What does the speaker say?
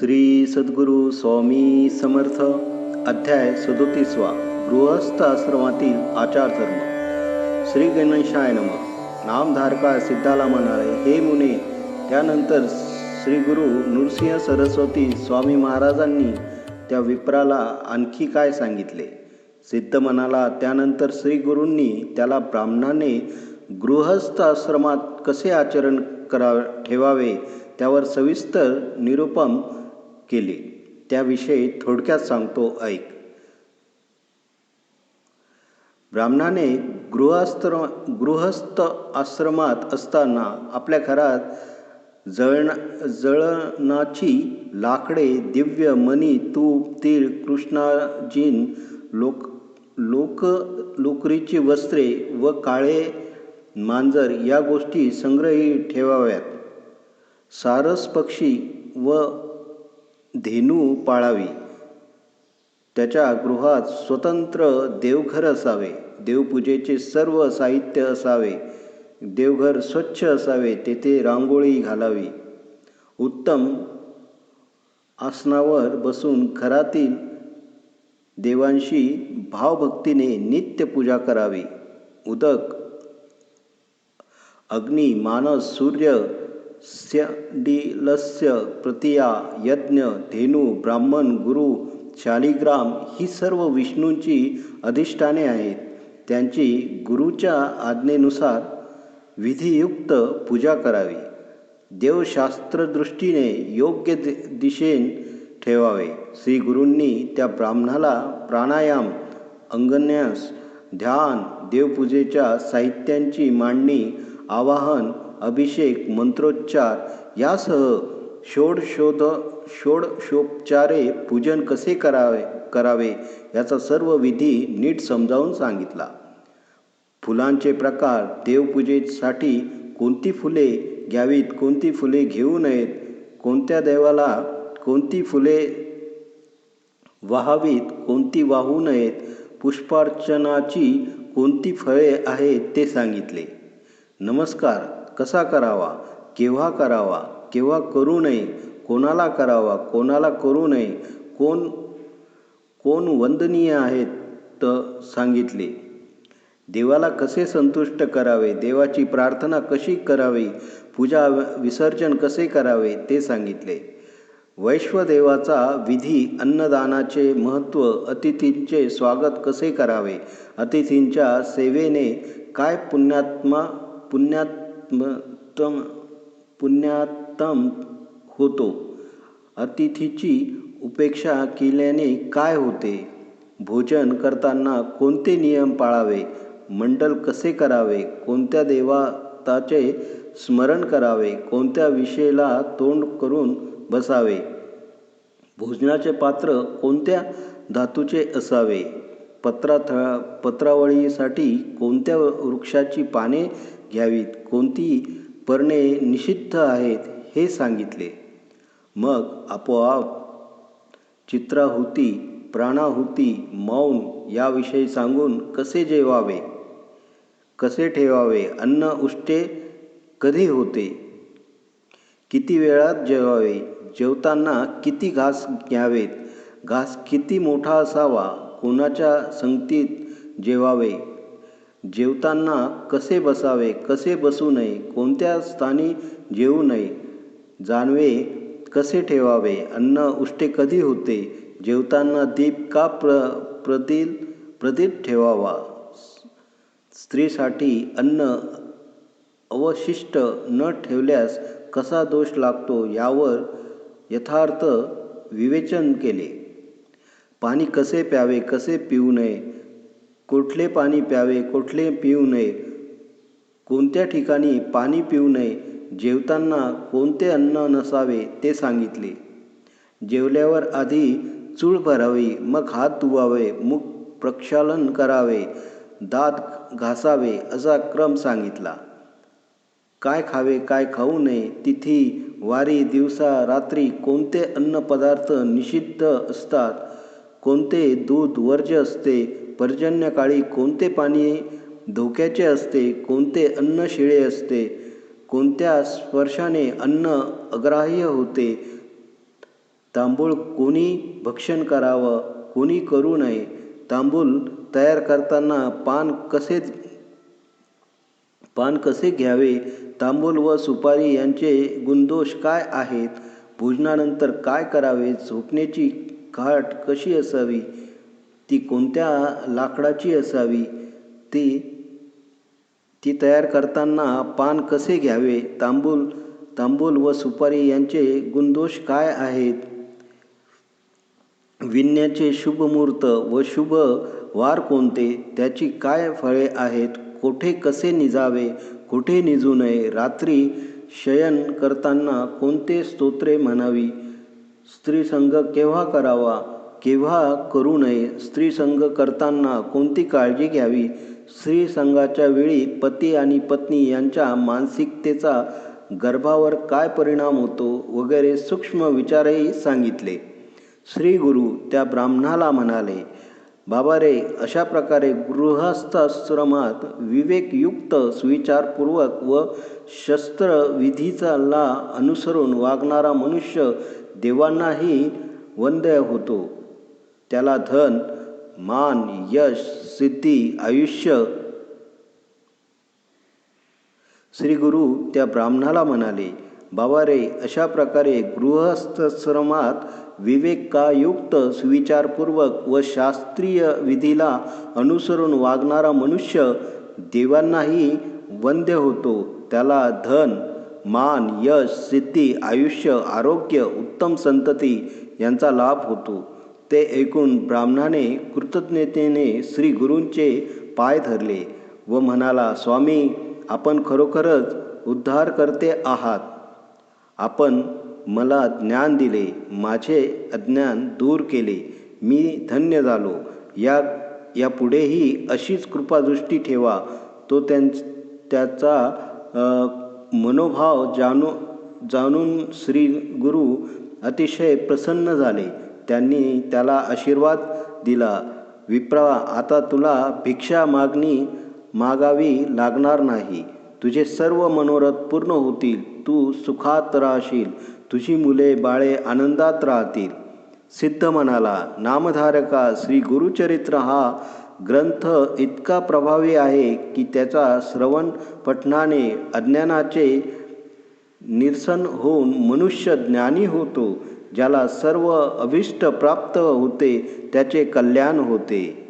श्री सद्गुरू स्वामी समर्थ अध्याय सदोतीसवा गृहस्थ आश्रमातील आचारधर्म श्री गणेशाय नम. नामधारका सिद्धाला म्हणाले हे मुने त्यानंतर श्री गुरु नृसिंह सरस्वती स्वामी महाराजांनी त्या विप्राला आणखी काय सांगितले? सिद्ध म्हणाला त्यानंतर श्री गुरूंनी त्याला ब्राह्मणाने गृहस्थ आश्रमात कसे आचरण करा ठेवावे? त्यावर सविस्तर निरुपम केले. त्याविषयी थोडक्यात सांगतो ऐक. ब्राह्मणाने गृहस्थ गृहस्थ आश्रमात असताना आपल्या घरात जळण जळणाची लाकडे दिव्य मणी तूप तीळ कृष्णाजीन लोक लोक लोकरीची वस्त्रे व काळे मांजर या गोष्टी संग्रही ठेवाव्यात. सारस पक्षी व धेनू पाळावी. त्याच्या गृहात स्वतंत्र देवघर असावे. देवपूजेचे सर्व साहित्य असावे. देवघर स्वच्छ असावे तेथे रांगोळी घालावी. उत्तम आसनावर बसून घरातील देवांशी भावभक्तीने नित्य पूजा करावी. उदक अग्नी मानस सूर्य स्यडिलस्य प्रतिया यज्ञ धेनू ब्राह्मण गुरु शालिग्राम ही सर्व विष्णूंची अधिष्ठाने आहेत. त्यांची गुरुच्या आज्ञेनुसार विधियुक्त पूजा करावी. देवशास्त्रदृष्टीने योग्य दि दिशेन ठेवावे. श्री गुरूंनी त्या ब्राह्मणाला प्राणायाम अंगन्यास ध्यान देवपूजेच्या साहित्यांची मांडणी आवाहन अभिषेक मंत्रोच्चार यासह षोडशोध षोडशोपचारे पूजन कसे करावे करावे याचा सर्व विधी नीट समजावून सांगितला. फुलांचे प्रकार देवपूजेसाठी कोणती फुले घ्यावीत कोणती फुले घेऊ नयेत कोणत्या देवाला कोणती फुले वाहावीत कोणती वाहू नयेत पुष्पार्चनाची कोणती फळे आहेत ते सांगितले. नमस्कार. कसा करावा? केव्हा करावा? केव्हा करू नये? कोणाला करावा? कोणाला करू नये? कोण कोण वंदनीय आहेत? तर सांगितले. देवाला कसे संतुष्ट करावे? देवाची प्रार्थना कशी करावी? पूजा विसर्जन कसे करावे? ते सांगितले. वैश्वदेवाचा विधी अन्नदानाचे महत्त्व अतिथींचे स्वागत कसे करावे? अतिथींच्या सेवेने काय पुण्यात्मा पुण्यात पुण्यात्मतम पुण्यात्तम होतो. अतिथीची उपेक्षा केल्याने काय होते? भोजन करताना कोणते नियम पाळावे? मंडल कसे करावे? कोणत्या देवाताचे स्मरण करावे? कोणत्या विषयाला तोंड करून बसावे? भोजनाचे पात्र कोणत्या धातूचे असावे? पत्राथ पत्रावळीसाठी कोणत्या वृक्षाची पाने घ्यावीत. कोणती पर्णे निषिद्ध आहेत हे सांगितले. मग आपोआप चित्राहुती प्राणाहुती मौन याविषयी सांगून कसे जेवावे? कसे ठेवावे? अन्न उष्टे कधी होते? किती वेळात जेवावे? जेवताना किती घास घ्यावेत? घास किती मोठा असावा? कोणाच्या संगतीत जेवावे? जेवताना कसे बसावे कसे बसू नये कोणत्या स्थानी जेवू नये जानवे कसे ठेवावे अन्न उष्टे कधी होते जेवताना दीप का प्र प्रदील प्रदीप ठेवावा. स्त्रीसाठी अन्न अवशिष्ट न ठेवल्यास कसा दोष लागतो यावर यथार्थ विवेचन केले. पाणी कसे प्यावे कसे पिऊ नये कुठले पाणी प्यावे कुठले पिऊ नये कोणत्या ठिकाणी पाणी पिऊ नये जेवताना कोणते अन्न नसावे ते सांगितले. जेवल्यावर आधी चूळ भरावी मग हात धुवावे मुख प्रक्षालन करावे दात घासावे असा क्रम सांगितला. काय खावे काय खाऊ नये तिथी वारी दिवसा रात्री कोणते अन्नपदार्थ निषिद्ध असतात कोणते दूध वर्ज्य असते पर्जन्यकाळी कोणते पाणी धोक्याचे असते कोणते अन्न शिळे असते कोणत्या स्पर्शाने अन्न अग्राह्य होते तांबूळ कोणी भक्षण करावं कोणी करू नये तांबूल तयार करताना पान कसे पान कसे घ्यावे तांबूल व सुपारी यांचे गुणदोष काय आहेत भोजनानंतर काय करावे झोपण्याची घाट कशी असावी ती कोणत्या लाकडाची असावी? ती ती तयार करताना पान कसे घ्यावे? तांबूल तांबूल व सुपारी यांचे गुणदोष काय आहेत? विणण्याचे शुभ मुहूर्त व शुभ वार कोणते? त्याची काय फळे आहेत? कोठे कसे निजावे? कुठे निजू नये? रात्री शयन करताना कोणते स्तोत्रे म्हणावी? स्त्रीसंग केव्हा करावा? केव्हा करू नये स्त्रीसंग करताना कोणती काळजी घ्यावी? स्त्रीसंगाच्या वेळी पती आणि पत्नी यांच्या मानसिकतेचा गर्भावर काय परिणाम होतो? वगैरे सूक्ष्म विचारही सांगितले. श्री गुरु त्या ब्राह्मणाला म्हणाले बाबा रे अशा प्रकारे गृहस्थाश्रमात विवेकयुक्त सुविचारपूर्वक व शस्त्रविधीचा ला अनुसरून वागणारा मनुष्य देवांनाही वंदय होतो. त्याला धन मान यश सिद्धी आयुष्य. श्री गुरु त्या ब्राह्मणाला म्हणाले बाबा रे अशा प्रकारे गृहस्थश्रमात विवेकायुक्त सुविचारपूर्वक व शास्त्रीय विधीला अनुसरून वागणारा मनुष्य देवांनाही वंद्य होतो. त्याला धन मान यश सिद्धी आयुष्य आरोग्य उत्तम संतती यांचा लाभ होतो. ते ऐकून ब्राह्मणाने कृतज्ञतेने श्री गुरूंचे पाय धरले व म्हणाला स्वामी आपण खरोखरच उद्धार करते आहात. आपण मला ज्ञान दिले माझे अज्ञान दूर केले. मी धन्य झालो. या या पुढेही अशीच कृपादृष्टी ठेवा. तो त्यां त्याचा मनोभाव जाणू जाणून श्री गुरु अतिशय प्रसन्न झाले. त्यांनी त्याला आशीर्वाद दिला. विप्रा आता तुला भिक्षा मागणी मागावी लागणार नाही. तुझे सर्व मनोरथ पूर्ण होतील. तू सुखात राहशील. तुझी मुले बाळे आनंदात राहतील. सिद्ध म्हणाला नामधारका श्री गुरुचरित्र हा ग्रंथ इतका प्रभावी आहे की त्याचा श्रवण पठणाने अज्ञानाचे निरसन होऊन मनुष्य ज्ञानी होतो. ज्याला सर्व अभिष्ट प्राप्त होते त्याचे कल्याण होते.